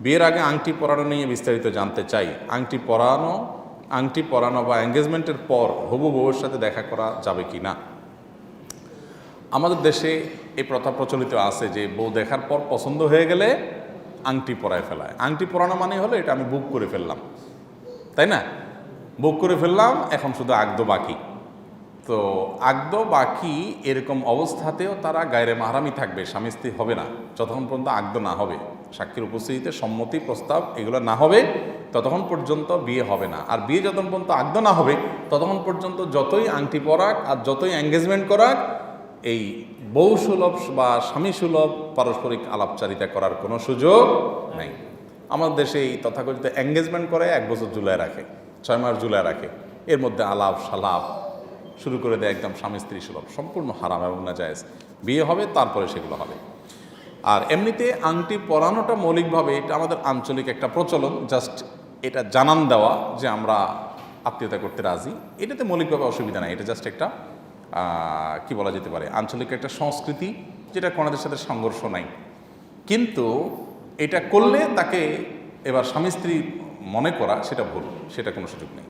বিয়ের আগে আংটি পরানো নিয়ে বিস্তারিত জানতে চাই। আংটি পরানো আংটি পরানো বা এঙ্গেজমেন্টের পর হবু বউয়ের সাথে দেখা করা যাবে কি না? আমাদের দেশে এই প্রথা প্রচলিত আছে যে বউ দেখার পর পছন্দ হয়ে গেলে আংটি পরায় ফেলায়। আংটি পরানো মানে হলো এটা আমি বুক করে ফেললাম। তাই না? বুক করে ফেললাম, এখন শুধু আগদ বাকি। তো আগদ বাকি এরকম অবস্থাতেও তারা গায়ের মাহারামি থাকবে, স্বামী স্ত্রী হবে না। যতক্ষণ পর্যন্ত আগদ না হবে। সাক্ষীর উপস্থিতিতে সম্মতি, প্রস্তাব এগুলো না হবে, ততক্ষণ পর্যন্ত বিয়ে হবে না। আর বিয়ে যতক্ষণ পর্যন্ত আগদ না হবে, ততক্ষণ পর্যন্ত যতই আংটি পরাক আর যতই এঙ্গেজমেন্ট করাক, এই বউ সুলভ বা স্বামী সুলভ পারস্পরিক আলাপচারিতা করার কোনো সুযোগ নেই। আমাদের দেশে এই তথাকথিত এঙ্গেজমেন্ট করে এক বছর জুলাই রাখে, ছয় মাস জুলাই রাখে। এর মধ্যে আলাপ সালাপ শুরু করে দেয় একদম স্বামী স্ত্রী সুলভ, সম্পূর্ণ হারাম এবং না জায়েজ বিয়ে হবে, তারপরে সেগুলো হবে। আর এমনিতে আংটি পরানোটা মৌলিকভাবে এটা আমাদের আঞ্চলিক একটা প্রচলন, জাস্ট এটা জানান দেওয়া যে আমরা আত্মীয়তা করতে রাজি। এটাতে মৌলিকভাবে অসুবিধা নাই, এটা জাস্ট একটা কি বলা যেতে পারে, আঞ্চলিক একটা সংস্কৃতি যেটা কোনাদের সাথে সংঘর্ষ নাই। কিন্তু এটা করলে তাকে এবার স্বামী স্ত্রী মনে করা সেটা ভুল, সেটা কোনো সুযোগ নেই।